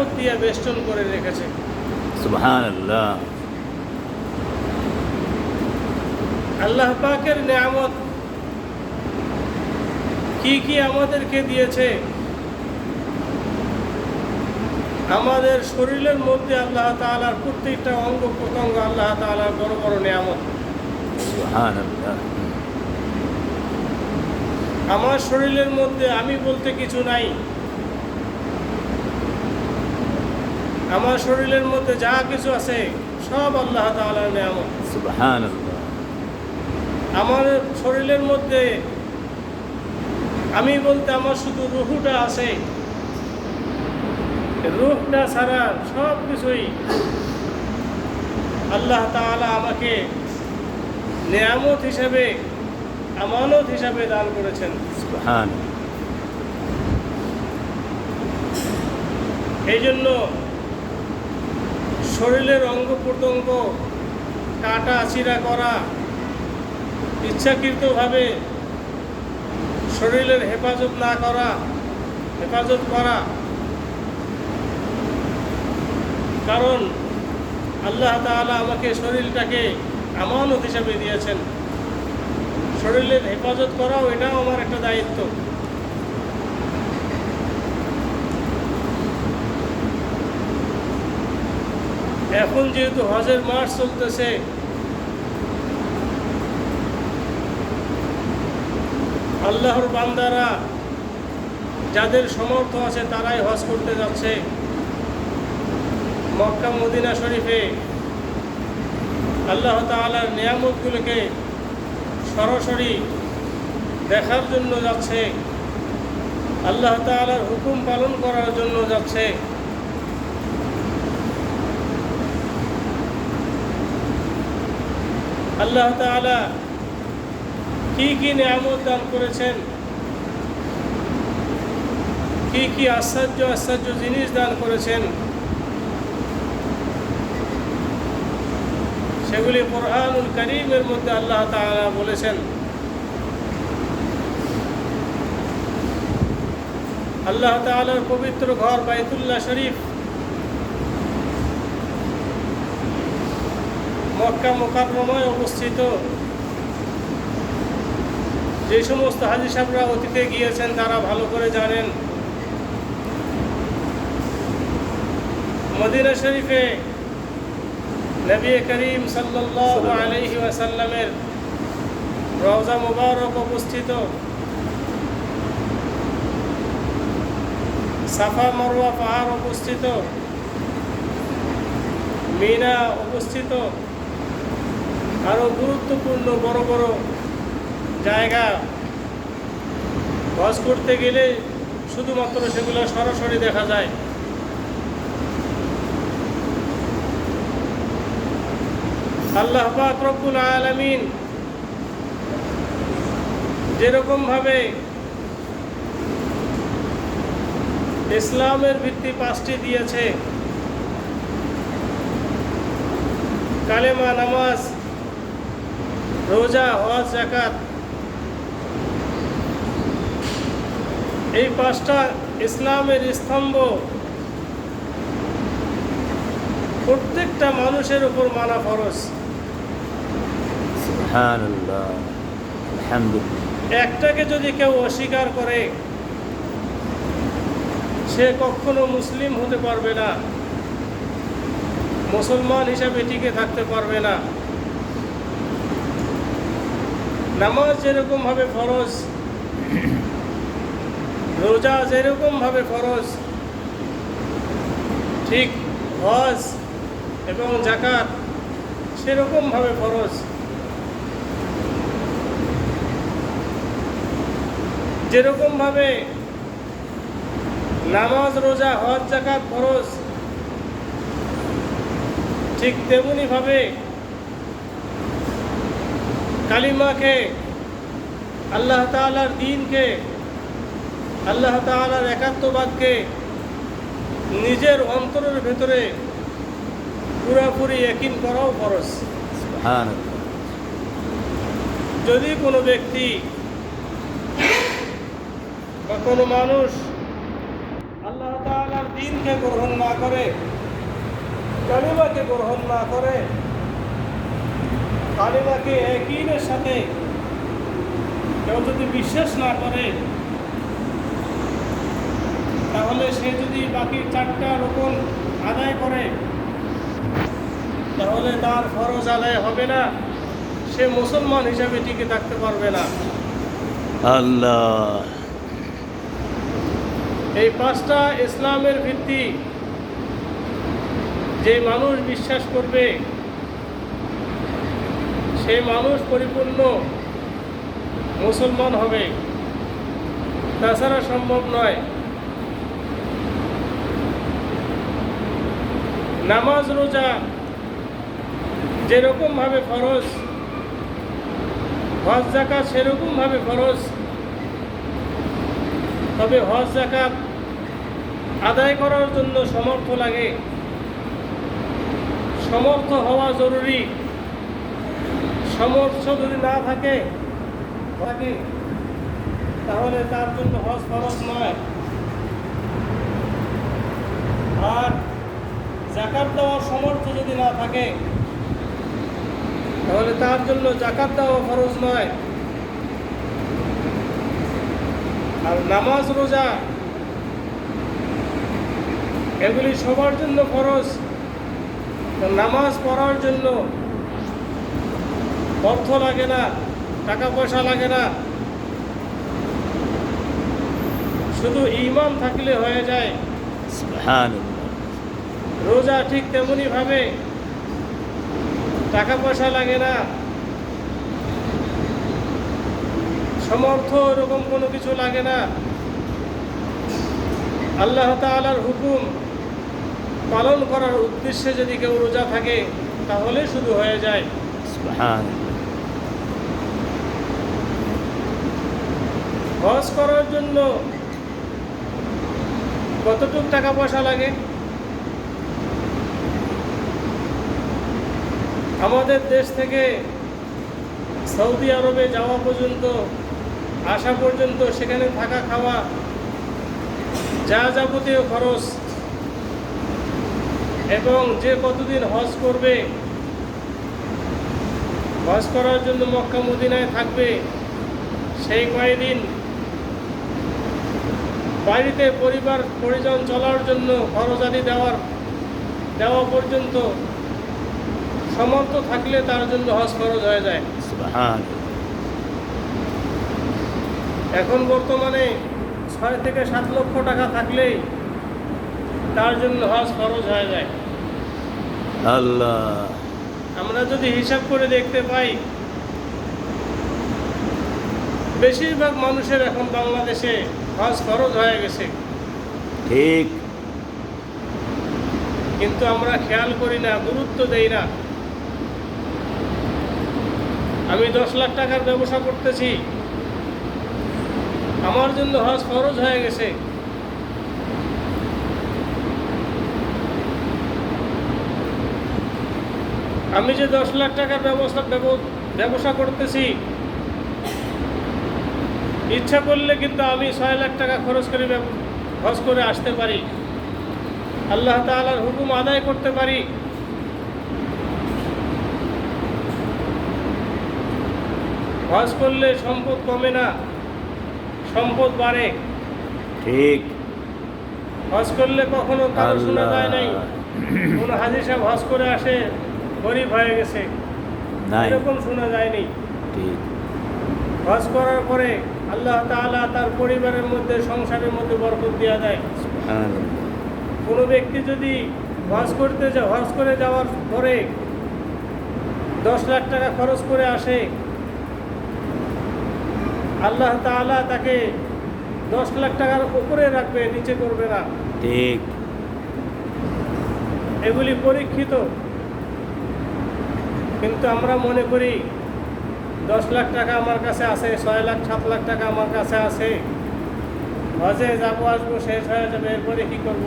নিয়ামত দিয়ে বেষ্টন করে রেখেছে। আল্লাহ পাকের নিয়ামত কি কি আমাদেরকে দিয়েছে? আমাদের শরীরের মধ্যে আল্লাহ তাআলার প্রত্যেকটা অঙ্গ প্রত্যঙ্গ আল্লাহ তাআলার বড় বড় নিয়ামত। আমার শরীরের মধ্যে আমি বলতে কিছু নাই। আমার শরীরের মধ্যে যা কিছু আছে সব আল্লাহ তাআলার নিয়ামত। সুবহান আমার শরীরের মধ্যে আমি বলতে আমার শুধু রুহুটা আছে। রুহটা ছাড়া সব কিছুই আল্লাহ তাআলা আমাকে নিয়ামত হিসাবে আমানত হিসাবে দান করেছেন। এই জন্য শরীরের অঙ্গ প্রত্যঙ্গ কাটা চিরা করা ইচ্ছাকৃতভাবে শরীরের হেফাজত না করা, হেফাজত করা। কারণ আল্লাহ তাআলা আমাকে শরীরটাকে আমানত হিসাবে দিয়েছেন। শরীরের হেফাজত করাও এটাও আমার একটা দায়িত্ব। এখন যেহেতু হজের মাস চলতেছে, আল্লাহর বান্দারা যাদের সমর্থ আছে তারাই হজ করতে যাচ্ছে। মক্কা মদিনা শরীফে আল্লাহ তাআলার নিয়ামতগুলোকে সরাসরি দেখার জন্য যাচ্ছে, আল্লাহ তাআলার হুকুম পালন করার জন্য যাচ্ছে। আল্লাহ তাআলা কি কি নিয়ামত দান করেছেন? কি কি আশ্চর্য আশ্চর্য জিনিস দান করেছেন? সেগুলি কোরআনুল করিমের মধ্যে আল্লাহ তাআলা বলেছেন। আল্লাহ তাআলার পবিত্র ঘর বাইতুল্লাহ শরীফ মক্কা মোকাররমায় অবস্থিত যে সমস্ত হাজি সাহেবরা অতীতে গিয়েছেন তারা ভালো করে জানেন। মদিনা শরীফে নবী করিম সাল্লাল্লাহু আলাইহি ওয়াসাল্লামের রওজা মুবারক অবস্থিত সাফা মারওয়া পাহাড় অবস্থিত মিনা অবস্থিত আরও গুরুত্বপূর্ণ বড় বড় জায়গা হজ করতে গেলে শুধুমাত্র সেগুলো সরাসরি দেখা যায়। আল্লাহ রব্বুল আলামিন যেরকমভাবে ইসলামের ভিত্তি পাঁচটি দিয়েছে, কালেমা, নামাজ রোজা হজ জাকাত এই পাঁচটা ইসলামের স্তম্ভ প্রত্যেকটা মানুষের উপর মানা ফরজ। আলহামদুলিল্লাহ। একটাকে যদি কেউ অস্বীকার করে সে কখনো মুসলিম হতে পারবে না মুসলমান হিসাবে টিকে থাকতে পারবে না। নামাজ যেরকমভাবে ফরজ, রোজা যেরকমভাবে ফরজ, ঠিক হজ এবং জাকাত সেরকমভাবে ফরজ। যেরকমভাবে নামাজ, রোজা, হজ জাকাত ফরজ, ঠিক তেমনিভাবে কালিমাকে আল্লাহ তাআলার দিনকে আল্লাহ তাআলার একাত্মবাদকে নিজের অন্তরের ভেতরে পুরাপুরি একিন করাও সুবহান যদি কোনো ব্যক্তি বা কোনো মানুষ আল্লাহ তাআলার দিনকে গ্রহণ না করে কালিমাকে গ্রহণ না করে কালিমাকে একইনের সাথে কেউ যদি বিশ্বাস না করে তাহলে সে যদি বাকি চারটা রকম আদায় করে তাহলে তার ফরজ আদায় হবে না। সে মুসলমান হিসাবে টিকে থাকতে পারবে না। আল্লাহ। এই পাঁচটা ইসলামের ভিত্তি যে মানুষ বিশ্বাস করবে সেই মানুষ পরিপূর্ণ মুসলমান হবে। তাছাড়া সম্ভব নয়। নামাজ, রোজা যেরকমভাবে ফরজ, হজ জাকাত সেরকমভাবে ফরজ। তবে হজ জাকাত আদায় করার জন্য সমর্থ লাগে। সমর্থ হওয়া জরুরি। সমর্থ যদি না থাকে থাকে তাহলে তার জন্য হজ ফরজ নয়? আর জাকাত দেওয়ার সমর্থ যদি না থাকে, তাহলে তার জন্য জাকাত দেওয়া ফরজ নয়। আর নামাজ, রোজা, এগুলি সবার জন্য ফরজ। নামাজ পড়ার জন্য অর্থ লাগে না টাকা পয়সা লাগে না। শুধু ইমান থাকলে হয়ে যায়। রোজা ঠিক তেমনি ভাবে। টাকা পয়সা লাগে না। সমর্থ এরকম কোনো কিছু লাগে না। আল্লাহ তাআলার হুকুম পালন করার উদ্দেশ্যে যদি কেউ রোজা থাকে তাহলে শুধু হয়ে যায়। হজ করার জন্য কতটুক টাকা পয়সা লাগে? আমাদের দেশ থেকে সৌদি আরবে যাওয়া পর্যন্ত, আসা পর্যন্ত, সেখানে থাকা খাওয়া, যা যাবতীয় খরচ, এবং যে কতদিন হজ করবে, হজ করার জন্য মক্কা মদিনায় থাকবে, সেই কয়দিন বাড়িতে পরিবার পরিজন চলার জন্য খরচাদি দেওয়ার দেওয়া পর্যন্ত সমর্থ থাকলে তার জন্য হজ খরচ হয়ে যায়। এখন বর্তমানে ছয় থেকে সাত লক্ষ টাকা থাকলেই তার জন্য হজ খরচ হয়ে যায়। আল্লাহ। আমরা যদি হিসাব করে দেখতে পাই বেশিরভাগ মানুষের এখন বাংলাদেশে হজ খরচ হয়ে গেছে। ঠিক। কিন্তু আমরা খেয়াল করি না গুরুত্ব দেই না। আমি দশ লাখ টাকার ব্যবসা করতেছি। আমার জন্য হজ খরচ হয়ে গেছে। আমি যে দশ লাখ টাকার ব্যবস্থা ব্যবসা করতেছি ইচ্ছা করলে কিন্তু আমি ছয় লাখ টাকা খরচ করে হজ করে আসতে পারি। আল্লাহ তাআলার হুকুম আদায় করতে পারি। হজ করলে সম্পদ কমে না সম্পদ বাড়ে। ঠিক। হজ করলে কখনো কারও শোনা যায় নাই। কোনো হাজির সাহেব হজ করে আসে গরিব হয়ে গেছে। এরকম শোনা যায়নি। ঠিক। হজ করার পরে আল্লাহ তাআলা তার পরিবারের মধ্যে সংসারের মধ্যে বরকত দেওয়া দেয়। সুবহানাল্লাহ। কোনো ব্যক্তি যদি হজ করতে যা হজ করে যাওয়ার পরে দশ লাখ টাকা খরচ করে আসে আল্লাহ তাআলা তাকে দশ লাখ টাকার উপরে রাখবে নিচে করবে না। ঠিক। এগুলি পরীক্ষিত। কিন্তু আমরা মনে করি দশ লাখ টাকা আমার কাছে আছে, ছয় লাখ, সাত লাখ টাকা আমার কাছে আছে। হজে যাব, আসব, শেষ হয়ে যাবে, এরপরে কী করব?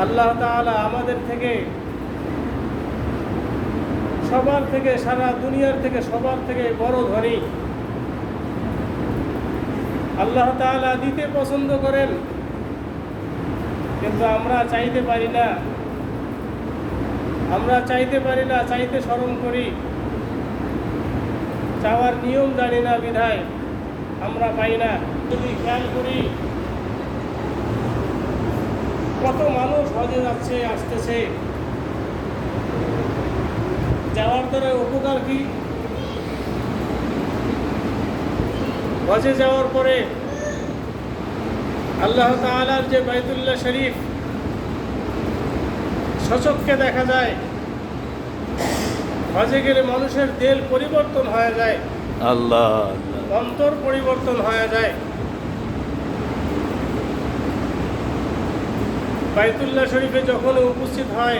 আল্লাহ তাআলা আমাদের থেকে সবার থেকে, সারা দুনিয়ার থেকে সবার থেকে বড় ধনী। আল্লাহ তাআলা দিতে পছন্দ করেন, কিন্তু আমরা চাইতে পারি না। আমরা চাইতে পারি না, চাইতে স্মরণ করি। চাওয়ার নিয়ম জানি না, বিধায় আমরা পাই না। যদি খেয়াল করি, কত মানুষ হজে যাচ্ছে, আসতেছে। যাওয়ার দ্বারা উপকার কি? হজে যাওয়ার পরে আল্লাহ তাআলার যে বাইতুল্লাহ শরীফ সচককে দেখা যায়। হজে গেলে মানুষের দেল পরিবর্তন হয়ে যায়। আল্লাহ। অন্তর পরিবর্তন হয়ে যায়। বাইতুল্লাহ শরীফে যখন উপস্থিত হয়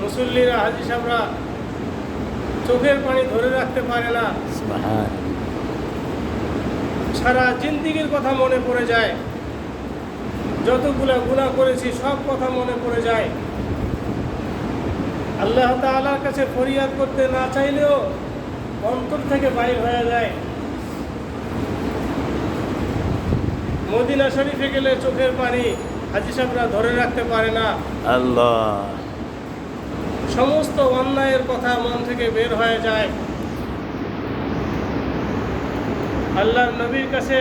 মুসল্লিরা হাজি সাহরা চোখের পানি ধরে রাখতে পারে না। সারা জিন্দিগির কথা মনে পড়ে যায়। যতগুলা গুণা করেছি সব কথা মনে পড়ে যায়। আল্লাহ তাআলার কাছে ফরিয়াদ করতে না চাইলেও অন্তর থেকে বাইর হয়ে যায়। মদিনা শরীফে গেলে চোখের পানি হাজি সাহেবরা ধরে রাখতে পারে না। আল্লাহ। সমস্ত অন্যায়ের কথা মন থেকে বের হয়ে যায়। আল্লাহর নবীর কাছে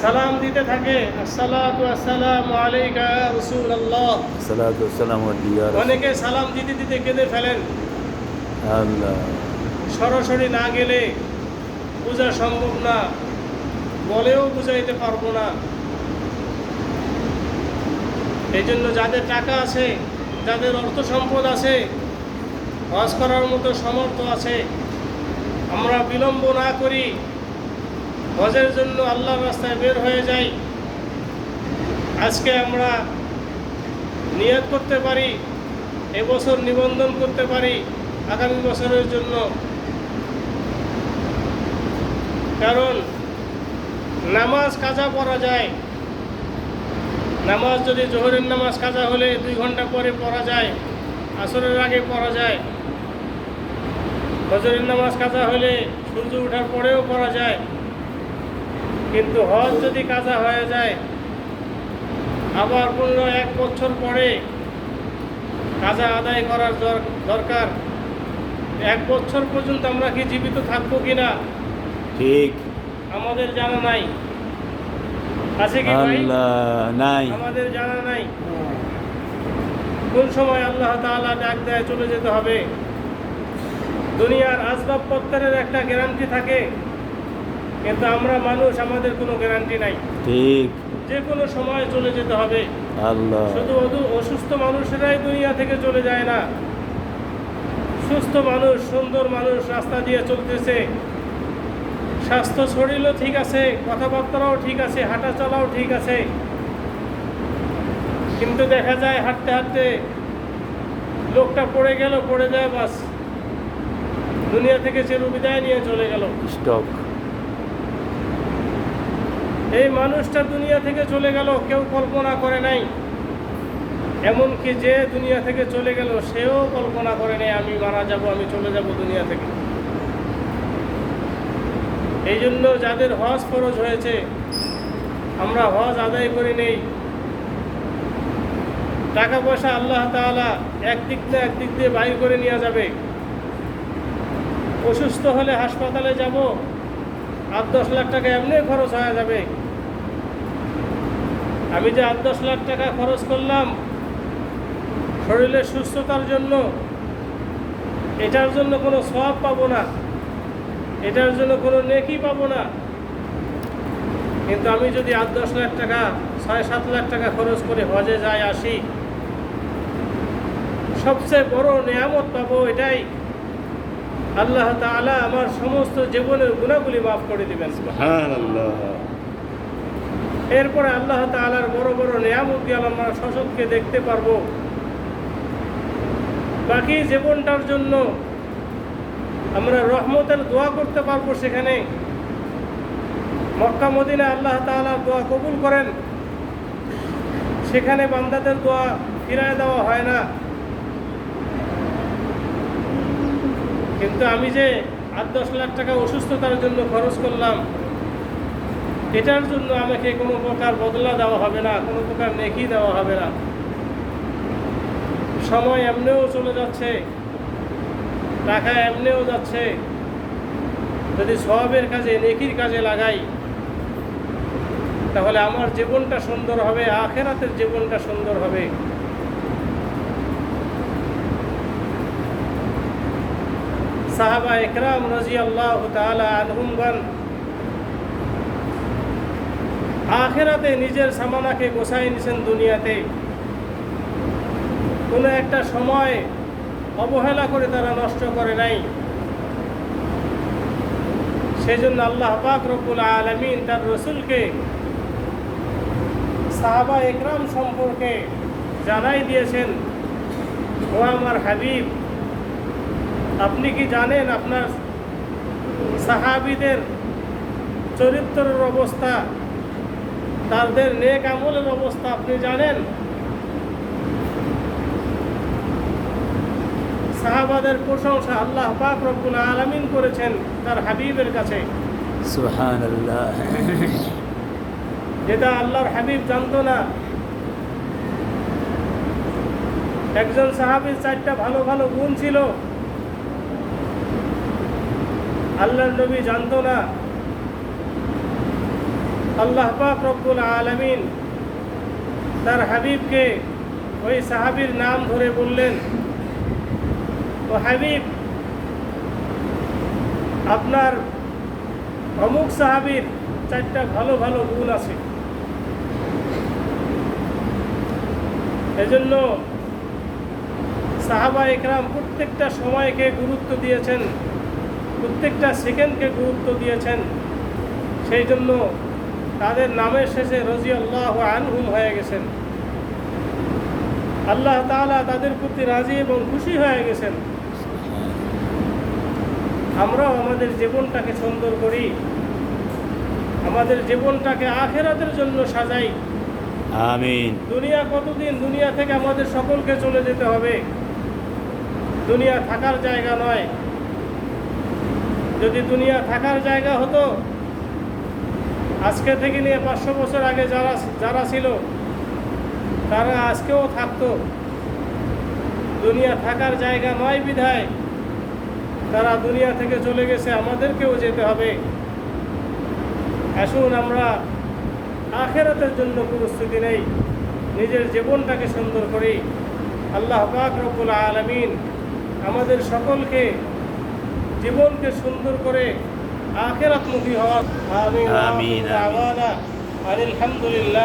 সালাম দিতে থাকে। আসসালাতু আসসালামু আলাইকা রাসূলুল্লাহ। সালাতু ওয়াসসালামু আলাইহি ওয়া অনেকে সালাম দিতে দিতে কেঁদে ফেলেন। আল্লাহ। সরাসরি না গেলে বোঝা সম্ভব না। বলেও বুঝাইতে পারব না। এই জন্য যাদের টাকা আছে যাদের অর্থ সম্পদ আছে হজ করার মতো সমর্থ আছে আমরা বিলম্ব না করি। হজের জন্য আল্লাহ রাস্তায় বের হয়ে যাই। আজকে আমরা নিয়ত করতে পারি, এবছর নিবন্ধন করতে পারি আগামী বছরের জন্য। কারণ নামাজ কাজা পড়া যায়। নামাজ যদি জোহরের নামাজ কাজা হলে দুই ঘণ্টা পরে পড়া যায়, আসরের আগে পড়া যায়। ফজরের নামাজ কাজা হলে সূর্য ওঠার পরেও পড়া যায়। কিন্তু হজ যদি কাজা হয়ে যায় আবার পনেরো এক বছর পরে কাজা আদায় করার দরকার। এক বছর পর্যন্ত আমরা কি জীবিত থাকব কিনা ঠিক। আমাদের জানা নাই। আছে কি নাই। আমাদের জানা নাই। কোন সময় আল্লাহ তাআলা ডাক দেয় চলে যেতে হবে? দুনিয়ার আসবাবপত্রের একটা গ্যারান্টি থাকে। কিন্তু আমরা মানুষ আমাদের কোনো গ্যারান্টি নাই। ঠিক। যে কোনো সময় চলে যেতে হবে। আল্লাহ। শুধু অসুস্থ মানুষেরাই দুনিয়া থেকে চলে যায় না। সুস্থ মানুষ সুন্দর মানুষ রাস্তা দিয়ে চলতেছে। স্বাস্থ্য শরীরও ঠিক আছে কথাবার্তাও ঠিক আছে হাঁটা চলাও ঠিক আছে। কিন্তু দেখা যায় হাঁটতে হাঁটতে লোকটা পড়ে গেল পড়ে যায় বাস। দুনিয়া থেকে চেরু বিদায় নিয়ে চলে গেল। স্টক এই মানুষটা দুনিয়া থেকে চলে গেল, কেউ কল্পনা করে নাই। এমনকি যে দুনিয়া থেকে চলে গেল, সেও কল্পনা করে নাই, আমি মারা যাব, আমি চলে যাব দুনিয়া থেকে। এই জন্য যাদের হজ ফরজ হয়েছে, আমরা হজ আদায় করে নেই। টাকা পয়সা আল্লাহ তাআলা একদিক দিয়ে একদিক দিয়ে বাইর করে নিয়ে যাবে। অসুস্থ হলে হাসপাতালে যাব আট দশ লাখ টাকা এমনি খরচ হয়ে যাবে। আমি যে আট দশ লাখ টাকা খরচ করলাম, শরীরের সুস্থতার জন্য, এটার জন্য কোনো সব পাবো না। এটার জন্য কোনো নেকি পাবো না। কিন্তু আমি যদি আট দশ লাখ টাকা, ছয় সাত লাখ টাকা খরচ করে হজে যাই আসি, সবচেয়ে বড় নিয়ামত পাবো এটাই আল্লাহ তাআলা আমার সমস্ত জীবনের গুণাগুলি মাফ করে দিবেন। এরপরে আল্লাহ তাআলার বড় বড় নিয়ামত দিয়ে আমরা শশককে দেখতে পারব। বাকি জীবনটার জন্য আমরা রহমতের দোয়া করতে পারব সেখানে। মক্কা মদিনা আল্লাহ তাআলা দোয়া কবুল করেন। সেখানে বান্দাদের দোয়া ফিরায় দেওয়া হয় না। কিন্তু আমি যে আট দশ লাখ টাকা অসুস্থতার জন্য খরচ করলাম, এটার জন্য আমাকে কোনো প্রকার বদলা দেওয়া হবে না, কোনো প্রকার নেকি দেওয়া হবে না। সময় এমনিও চলে যাচ্ছে, টাকা এমনিও যাচ্ছে। যদি সবের কাজে, নেকির কাজে লাগাই, তাহলে আমার জীবনটা সুন্দর হবে, আখেরাতের জীবনটা সুন্দর হবে। সাহাবা একরাম রাজি আল্লাহ আনহুমগণ আখেরাতে নিজের সামানাকে গোছাই নিছেন দুনিয়াতে। কোনো একটা সময় অবহেলা করে তারা নষ্ট করে নাই। সেজন্য আল্লাহ পাক রব্বুল আলমিন তার রসুলকে সাহাবা একরাম সম্পর্কে জানাই দিয়েছেন, ও আমার হাবিব আপনি কি জানেন আপনার সাহাবিদের চরিত্রের অবস্থা তাদের নেক আমলের অবস্থা আপনি জানেন? সাহাবাদের প্রশংসা আল্লাহ পাক রব্বুল আলামিন করেছেন তার হাবিবের কাছে। যেটা আল্লাহর হাবিব জানতো না। একজন সাহাবীর চারটা ভালো ভালো গুণ ছিল। আল্লাহর নবী জানতো না। আল্লাহ পাক রব্বুল আলামিন তার হাবিবকে ওই সাহাবীর নাম ধরে বললেন, ও হাবিব, আপনার অমুক সাহাবীর চারটা ভালো ভালো গুণ আছে। এজন্য সাহাবা একরাম প্রত্যেকটা সময়কে গুরুত্ব দিয়েছেন। প্রত্যেকটা সেকেন্ডকে গুরুত্ব দিয়েছেন। সেই জন্য তাদের নামের শেষে রজি আল্লাহ আনহুম হয়ে গেছেন। আল্লাহ তাআলা তাদের প্রতি রাজি এবং খুশি হয়ে গেছেন। আমরাও আমাদের জীবনটাকে সুন্দর করি। আমাদের জীবনটাকে আখেরাতের জন্য সাজাই। আমিন। দুনিয়া কতদিন দুনিয়া থেকে আমাদের সকলকে চলে যেতে হবে। দুনিয়া থাকার জায়গা নয়। যদি দুনিয়া থাকার জায়গা হতো, আজকে থেকে নিয়ে পাঁচশো বছর আগে যারা যারা ছিল, তারা আজকেও থাকতো। দুনিয়া থাকার জায়গা নয় বিধায় তারা দুনিয়া থেকে চলে গেছে, আমাদেরকেও যেতে হবে। আসুন আমরা আখেরাতের জন্য প্রস্তুতি নেই, নিজের জীবনটাকে সুন্দর করি। আল্লাহ পাক রব্বুল আলমিন আমাদের সকলকে জীবনকে সুন্দর করে আখেরাতমুখী হওয়া আমিন আমিন, আমিন। আলহামদুলিল্লাহ